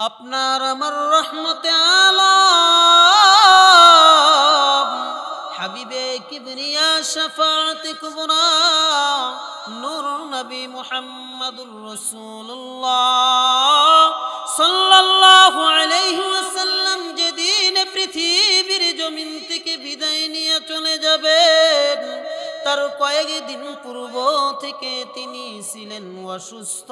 আপনার আমার রহমতে আলম হাবিবে কিবরিয়া শাফাত কুবরা, নূর নবী মুহাম্মদুর রাসূলুল্লাহ। সাল্লাল্লাহু আলাইহি ওয়াসাল্লাম যেদিন পৃথিবীর জমিন থেকে বিদায় নিয়ে চলে যাবেন, তার কয়েকদিন পূর্ব থেকে তিনি ছিলেন অসুস্থ।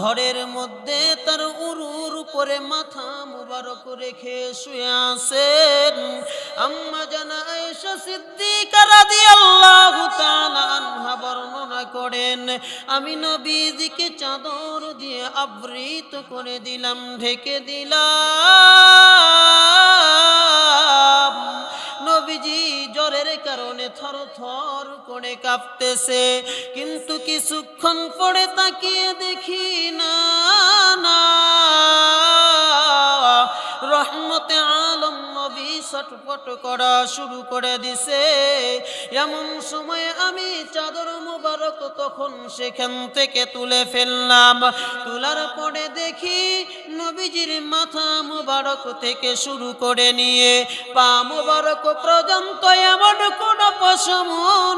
ঘরের মধ্যে তার উরুর করে মাথা মুবারক রেখে শুয়ে আছেন আম্মা জানা আয়েশা সিদ্দিকা রাদিয়াল্লাহু তাআলা আনহা বর্ণনা করেন, আমি নবীজিকে চাদর দিয়ে আবৃত করে দিলাম, ঢেকে দিলাম। জ্বরের কারণে থর থর করে কাঁপতেছে। কিন্তু কিছুক্ষণ পরে তাকিয়ে দেখি না রহমতে নবী ছটপট করা শুরু করে দিছে। এমন সময় আমি চাদর মুবারক তখন সেখান থেকে তুলে ফেললাম। তোলার পরে দেখি নবীজির মাথা মুবারক থেকে শুরু করে নিয়ে পা মুবারক পর্যন্ত এমন কোন পশম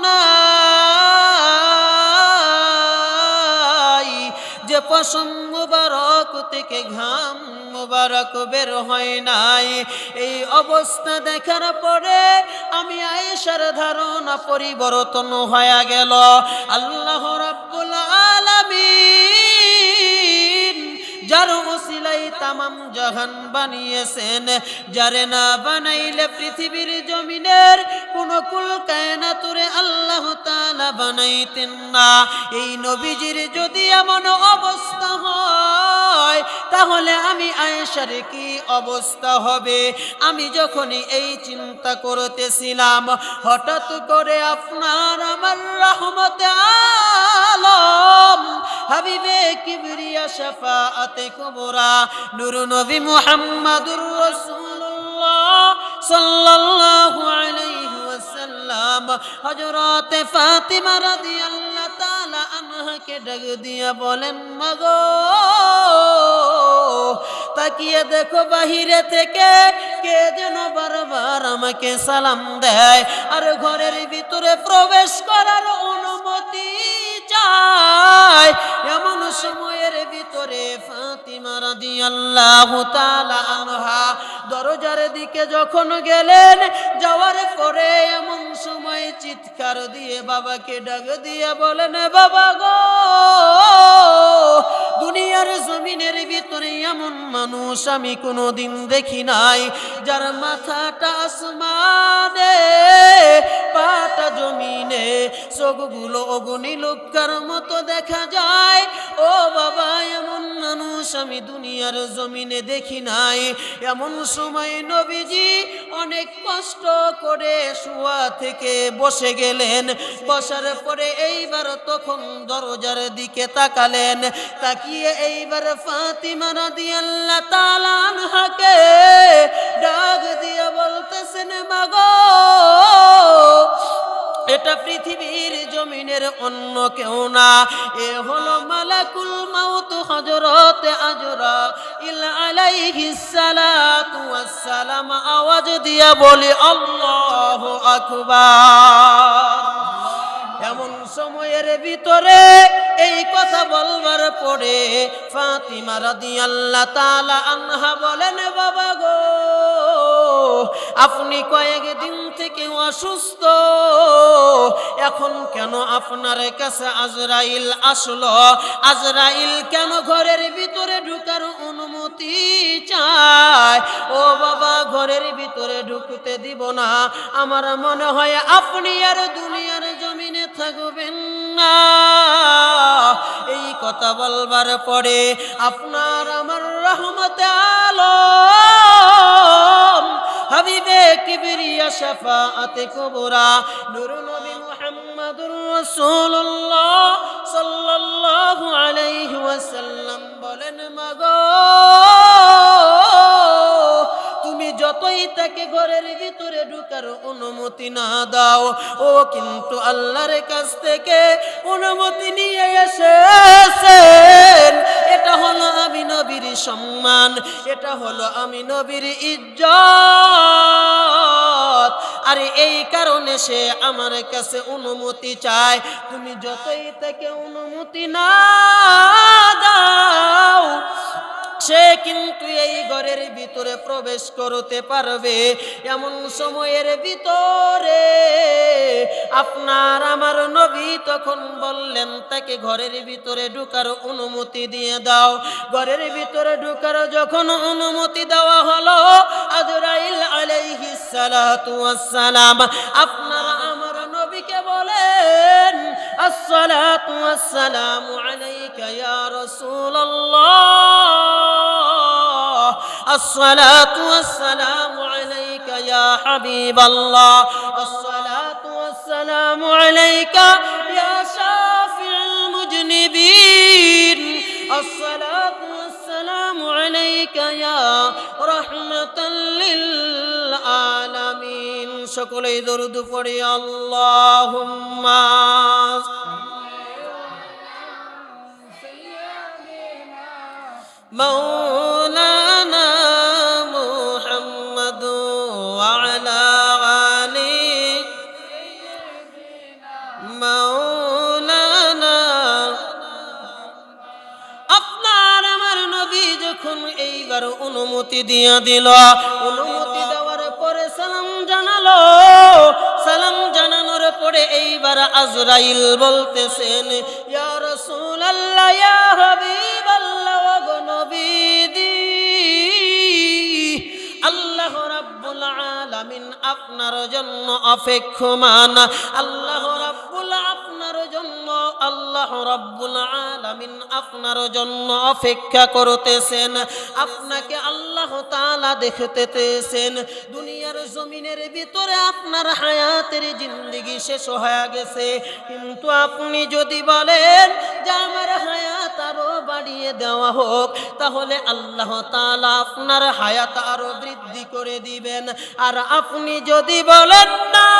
নাই যে পশম মুবারক থেকে ঘাম মুবারক বের হয় নাই। এই অবস্থা দেখার পরে আমি আয়েশার ধারণা পরিবর্তন হয়ে গেল। আল্লাহ রাব্বুল আলামিন যার ওসিলাই তামাম জাহান বানিয়েছেন, যারে না বানাইলে পৃথিবীর জমিনের কোন কুল কায়নাতুরে আল্লাহ তাআলা বানাইতেন না। এই নবীজির যদি এমন অবস্থা হয় তাহলে আমি আয়েশার কি অবস্থা হবে? আমি যখনই এই চিন্তা করতেছিলাম, হঠাৎ করে আপনার আমার রহমতে আলম। হাবিবে কিবরিয়া শাফাআতে কুবরা, নূর নবী মুহাম্মাদুর রাসূলুল্লাহ সাল্লাল্লাহু আলাইহি ওয়াসাল্লাম। হযরত ফাতিমা রাদিয়াল্লাহু তাআলা আনহাকে ডাক দিয়া বলেন, মাগো তাকিয়ে দেখো বাহিরে থেকে কে যেন বারবার আমাকে সালাম দেয়। আর ঘরের ভিতরে প্রবেশ করার অনুমতি চায় এমন সময়ের ভিতরে ফাতিমা রাদিয়াল্লাহু তাআলা আনহা দরজার দিকে যখন গেলেন, যাওয়ার পরে এমন সময় চিৎকার দিয়ে বাবাকে ডাক দিয়ে বলেন বাবা গো! দুনিয়ার জমিনের ভিতরে এমন মানুষ আমি কোনোদিন দেখি নাই, যার মাথাটা আসমানে, পাটা জমিনে, চোখগুলো অগুনি লোকার মতো দেখা যায়। ও বাবা, এমন মানুষ আমি দুনিয়ার জমিনে দেখি নাই। এমন সময় নবীজি অনেক কষ্ট করে শুয়া থেকে বসে গেলেন। বসার পরে এইবার তখন দরজার দিকে তাকালেন। তাকিয়ে এইবার ফাতিমা রাদিয়াল্লাহু তাআলা আনহাকে ডাক দিয়ে বলতেছেন, মাগো এটা পৃথিবীর জমিনের অন্য কেউ না। এ হলো মালাকুল মাউত হযরত আজরা। ইল আলাইহিস সালাতু ওয়াস সালাম আওয়াজ দিয়া বলি, আল্লাহু আকবার। এমন সময়ের ভিতরে এই কথা বলবার পরে ফাতিমা রাদিয়াল্লাহু তাআলা আনহা বলেন, বাবা গো আপনি কয়েকদিন থেকে অসুস্থ। এখন কেন আপনার কাছে আজরাইল আসলো? আজরাইল কেন ঘরের ভিতরে ঢুকার অনুমতি চায়? ও বাবা, ঘরের ভিতরে ঢুকতে দিব না। আমার মনে হয় আপনি আর দুনিয়ার জমিনে থাকবেন না। এই কথা বলবার পরে আপনার আমার রহমতে আলম হাবিবে কিবরিয়া শাফাআতে কুবরা নূর নবী মুহাম্মদুর রাসূলুল্লাহ সাল্লাল্লাহু আলাইহি ওয়াসাল্লাম বলেন, মাগো, তুমি যতই তাকে ঘরের ভিতরে ঢুকার অনুমতি না দাও, ও কিন্তু আল্লাহর কাছ থেকে অনুমতি নিয়ে আমি নবীর সম্মান। এটা হলো আমি নবীর ইজ্জত। আর এই কারণে সে আমার কাছে অনুমতি চায়। তুমি যতই তাকে অনুমতি না দাও সে কিন্তু এই ঘরের ভিতরে প্রবেশ করতে পারবে। এমন সময়ের ভিতরে আপনার আমার নবী তখন বললেন, তাকে ঘরের ভিতরে ঢুকার অনুমতি দিয়ে দাও। ঘরের ভিতরে ঢুকার যখন অনুমতি দেওয়া হলো, আজরাইল আলাইহিস সালাতু ওয়াসসালাম আপনার আমার নবীকে বলেন, আসসালাতু ওয়াসসালামু আলাইকা ইয়া রাসূলুল্লাহ। الصلاة والسلام عليك يا حبيب الله الصلاة والسلام عليك يا شافع المذنبين الصلاة والسلام عليك يا رحمة للعالمين شكري درد فري اللهم مولانا এইবার অনুমতি দিয়া দিল। অনুমতি দেওয়ার পরে সালাম জানালো। সালাম জানানোর পরে এইবার আজরাইল বলতেছেন, ইয়া রাসূলুল্লাহ আল্লাহ রাব্বুল আলামিন আপনার জন্য অপেক্ষমান আল্লাহ আলামিন আপনার জন্য অপেক্ষা করতেছেন। আপনাকে আল্লাহ তালা দেখতেতেছেন দুনিয়ার জমিনের ভিতরে আপনার হায়াতের জিন্দেগি শেষ হয়ে গেছে। কিন্তু আপনি যদি বলেন যে আমার হায়াত আরও বাড়িয়ে দেওয়া হোক, তাহলে আল্লাহ তালা আপনার হায়াত আরও বৃদ্ধি করে দিবেন। আর আপনি যদি বলেন, না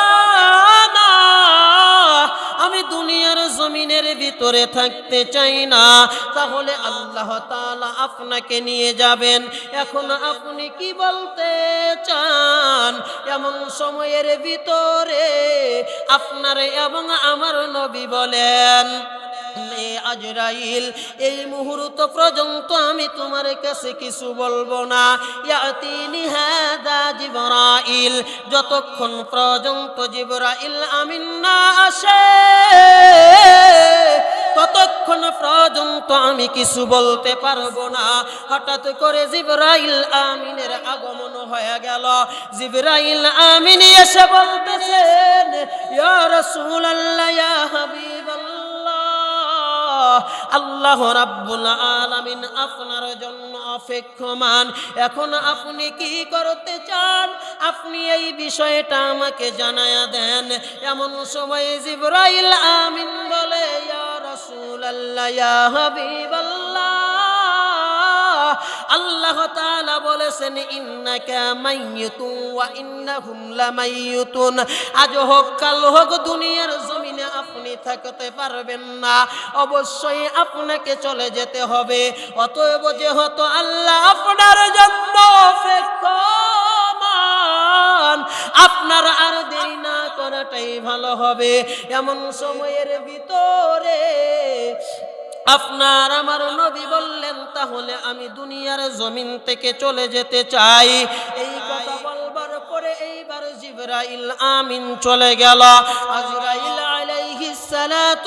না আমি দুনিয়ার জমিনের ভিতরে থাকতে চাই না। তাহলে আল্লাহ তালা আপনাকে নিয়ে যাবেন। এখন আপনি কি বলতে চান? এমন সময়ের ভিতরে আপনার এবং আমার নবী বলেন আজরাইল, এই মুহূর্ত পর্যন্ত আমি তোমার কাছে কিছু বলব না। ইয়াতিনি হাদা জিবরাইল, যতক্ষণ পর্যন্ত জিবরাইল আমিন না আসে, ততক্ষণ পর্যন্ত আমি কিছু বলতে পারব না। হঠাৎ করে জিবরাইল আমিনের আগমন হয়ে গেল। জিবরাইল আমিন এসে বলতেছেন, ইয়া রাসূলুল্লাহ, ইয়া হাবিবাল্লাহ আল্লাহ রাব্বুল আলামিন আপনার জন্য অপেক্ষমান। এখন আপনি কি করতে চান? আপনি এই বিষয়টা আমাকে জানায়া দেন। এমন সময় জিবরাইল আমিন বলে, ইয়া রাসূলুল্লাহ, ইয়া হাবিবাল্লাহ। আল্লাহ তাআলা বলেছেন, ইন্নাকা মাইয়িতুন ওয়া ইন্নাহুম লামাইয়িতুন। আজ হোক, কাল হোক, দুনিয়ার থাকতে পারবেন না। অবশ্যই আপনাকে চলে যেতে হবে। অতএব যেহেতু আল্লাহ আপনার জন্য আপনার আর দেরি না করাটাই ভালো হবে। এমন সময়ের ভিতরে আপনার আমার নবী বললেন, তাহলে আমি দুনিয়ার জমিন থেকে চলে যেতে চাই। এই কথা বলবার পরে এইবার জিবরাইল আমিন চলে গেল। আজরাইল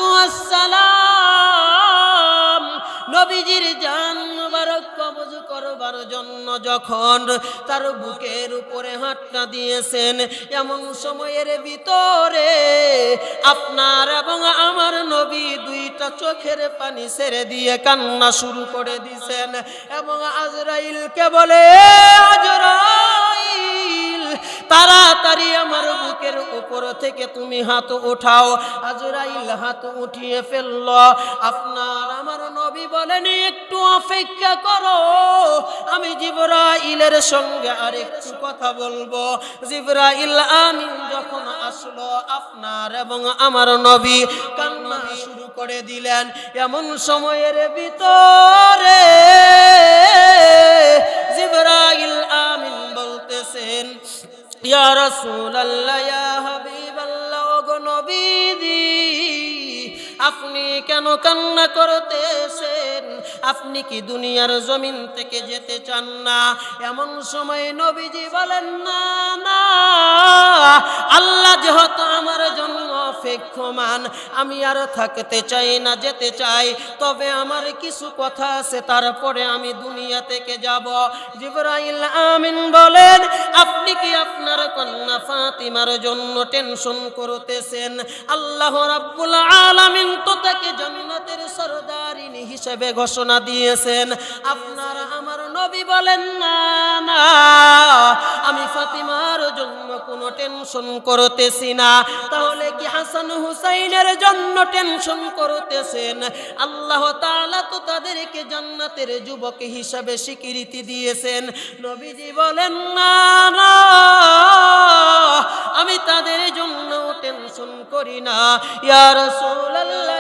ওয়াসসালাম নবীজির জান মুবারক কবজ করবার জন্য যখন তার বুকের উপরে হাতটা দিয়েছেন, এমন সময়ের ভিতরে আপনার এবং আমার নবী দুইটা চোখের পানি ছেড়ে দিয়ে কান্না শুরু করে দিছেন এবং আজরাইলকে বলে, আজরাইল! তাড়াতাড়ি আমার বুকের উপর থেকে তুমি হাত উঠাও। আজরাইল হাত উঠিয়ে ফেলল। আপনার আমার নবী বলেন, একটু অপেক্ষা করো। আমি জিবরাইলের সঙ্গে আর একটু কথা বলব। জিবরাইল আমিন যখন আসলো, আপনার এবং আমার নবী কান্না শুরু করে দিলেন। এমন সময়ের ভিতরে আপনি কেন কান্না করতেছেন আপনি কি দুনিয়ার জমিন থেকে যেতে চান না? এমন সময় নবীজি বলেন, না না, আল্লাহ যেহেতু আমার জন্য অপেক্ষমান, আমি আর থাকতে চাই না, যেতে চাই। তবে আমার কিছু কথা আছে, তারপরে আমি দুনিয়া থেকে যাব। জিবরাইল আমিন বলেন, আপনি কি আপনার কন্যা ফাতিমার জন্য টেনশন করতেছেন? আল্লাহ রাব্বুল আলামিন তো তাকে জান্নাতের সরদারিনী হিসেবে ঘোষণা দিয়েছেন। আপনারা আমার নবী বলেন, না না, আমি ফাতিমার জন্য কোনো টেনশন করতেছি না। তাহলে কি হাসান হুসাইনের জন্য টেনশন করতেছেন? আল্লাহ তাআলা তো তাদেরকে জান্নাতের যুবক হিসাবে স্বীকৃতি দিয়েছেন। নবীজি বলেন, না না, আমি তাদের জন্য টেনশন করি না। ইয়ার রাসূলুল্লাহ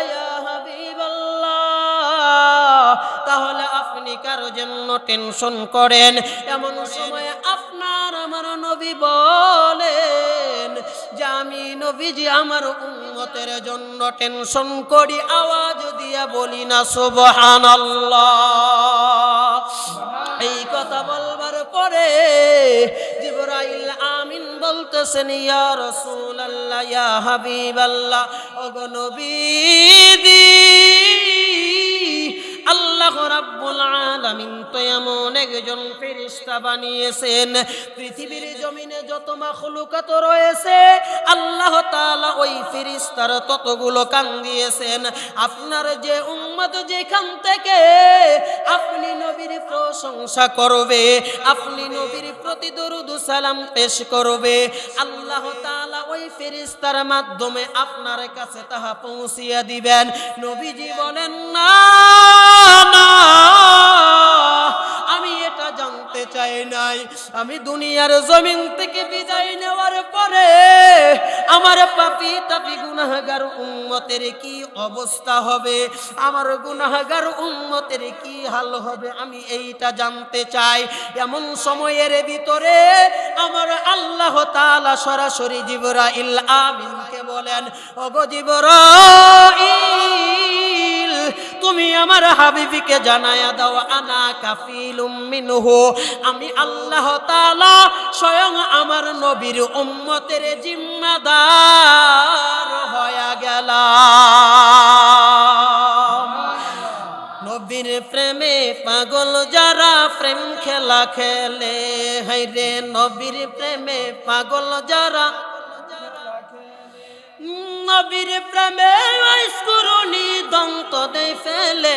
আপনি কারও জন্য টেনশন করেন। এমন সময় আপনার আমার নবী বলেন, যে আমি নবীজি, আমার উম্মতের জন্য টেনশন করি, আওয়াজ দিয়া বলি না, সুবহানাল্লাহ। এই কথা বলবার পরে জিবরাইল আমিন বলতেছেন, ইয়া রাসূলুল্লাহ, ইয়া হাবিবাল্লাহ, ওগো নবীজি আল্লাহ রাব্বুল আলামিন তো এমন একজন ফেরেশতা বানিয়েছেন, পৃথিবীর জমিনে যত মাখলুকাত রয়েছে, আল্লাহ তাআলা ওই ফেরেশতার ততগুলো কান দিয়েছেন আপনার যে উম্মত যেখান থেকে আপনি নবীর প্রশংসা করবে, আপনি নবীর প্রতি দরুদ সালাম পেশ করবে, আল্লাহ তাআলা ফেরেশতার মাধ্যমে আপনার কাছে তাহা পৌঁছিয়ে দিবেন। নবীজি বলেন না না। জানতে চাই নাই। আমি দুনিয়ার জমিন থেকে বিদায় নেওয়ার পরে আমার পাপি তাপি গুনাহগার উম্মতের কি অবস্থা হবে? আমার গুনাহগার উম্মতের কি হাল হবে? আমি এইটা জানতে চাই। এমন সময়ের ভিতরে আমার আল্লাহ তাআলা সরাসরি জিবরাইল আমিনকে বলেন, ওগো জিবরাইল তুমি আমার হাবিবিকে জানায়া দাও, আনা কাফিলুম মিনহু। আমি আল্লাহ তাআলা স্বয়ং আমার নবীর উম্মতের জিম্মাদার হয়ে গেলাম। নবীর প্রেমে পাগল যারা প্রেম খেলা খেলে হাইরে নবীর প্রেমে পাগল যারা নবীর প্রেমে ওয়াইস্কুরুনি দন্ত দে ফেলে।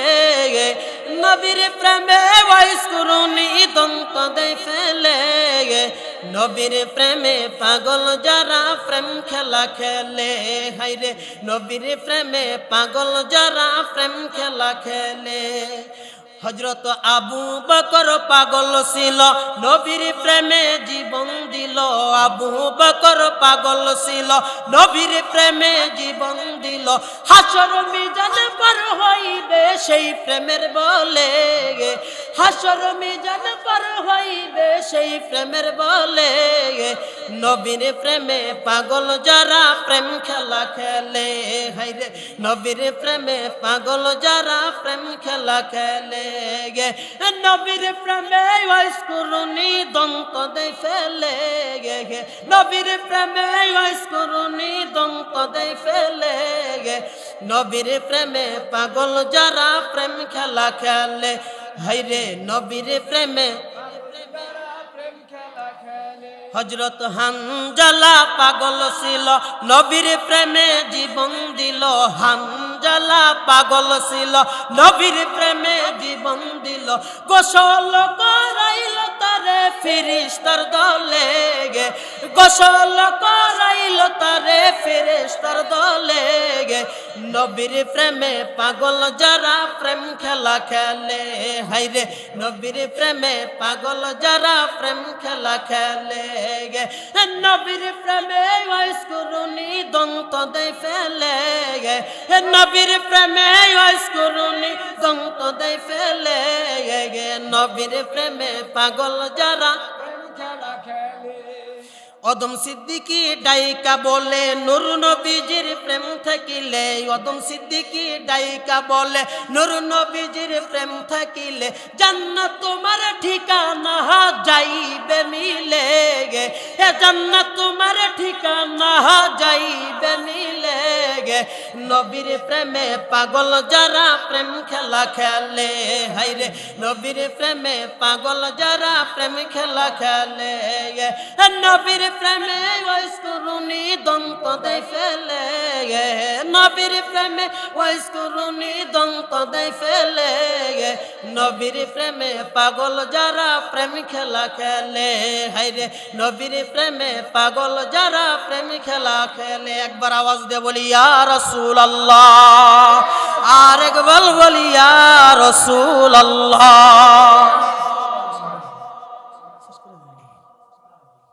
নবীর প্রেমে ওয়াইস্কুরুনি দন্ত দে ফেলে। নবীর প্রেমে পাগল যারা প্রেম খেলা খেলে। হাইরে, নবীর প্রেমে পাগল যারা প্রেম খেলা খেলে। হজরত আবু বকর পাগল ছিল, নবীর প্রেমে জীবন দিল। আবু বকর পাগল ছিল, নবীর প্রেমে জীবন দিল। হাসর মিজান পর হইবে সেই প্রেমের বলে। গে হাসর মিজান পর হইবে সেই প্রেমের বলে। গে নবীর প্রেমে পাগল যারা প্রেম খেলা খেলে। হাইরে নবীর প্রেমে পাগল যারা প্রেম খেলা খেলে। গে নবীর প্রেমে ওয়াইস্কুরুনি দন্ত দে ফেলে গে নবীর প্রেমে ওয়াইস্কুরুনি দন্ত দে ফেলে গে নবীর প্রেমে পাগল যারা প্রেম খেলা খেলে। হাইরে নবীর প্রেমে হজরত হানজালা পাগল ছিল। নবীর প্রেমে জীবন দিল হানজালা পাগল ছিল নবীর প্রেমে জীবন দিল। গোসল করাইল তারে ফিরিস্তার দলে গোসল করাইল তারে ফিরিস্তার দলে গে। নবীর প্রেমে পাগল যারা প্রেম খেলা খেলে। হাইরে নবীর প্রেমে পাগল যারা প্রেম খেলা খেলে গে। নবীর প্রেমে ওয়াইস দন্ত দে ফেলে গে। নবীর প্রেমে ওয়াইস দন্ত দে ফেলে গে। নবীর প্রেমে পাগল যারা খেলা খেলে। অদম সিদ্দিকি ডাইকা বলে, নুর নবীজির প্রেম থাকিলে, অদম সিদ্দিকি ডাইকা বলে, নুর নবীজির প্রেম থাকিলে, জান্নাত তোমার ঠিকানা যাইবে মিলে গে। এ জান্নাত তোমার ঠিকানা যাইবে মিলে গে নবীর প্রেমে পাগল যারা প্রেম খেলা খেলে। হাইরে নবীর প্রেমে পাগল যারা প্রেম খেলা খেলে। নবীর প্রেমে ওয়াইস দন্ত দে ফেলে। গে নবীর প্রেমে ওয়াইস দন্ত দে ফেলে। গে নবীর প্রেমে পাগল যারা প্রেম খেলা খেলে। হাইরে নবীর প্রেমে পাগল যারা প্রেম খেলা খেলে। একবার আওয়াজ দে বলি, ইয়া রসুল আল্লাহ আর একবার বলি